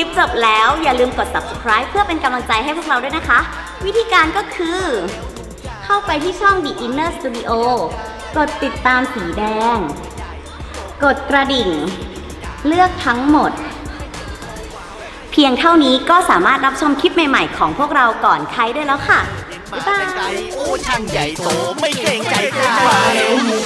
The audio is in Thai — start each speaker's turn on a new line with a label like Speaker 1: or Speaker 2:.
Speaker 1: ลิปจบแล้วอย่าลืมกด subscribe เพื่อเป็นกำลังใจให้พวกเราด้วยนะคะ วิธีการก็คือ เข้าไปที่ช่อง The Inner Studio กดติดตามสีแดง กดกระดิ่ง เลือกทั้งหมด เพียงเท่านี้ก็สามารถรับชมคลิปใหม่ๆ ของพวกเราก่อนใครได้แล้วค่ะ
Speaker 2: มายบายโอ้ช่างใหญ่โตไม่เกรงใจใคร
Speaker 3: มาเร็วหมู่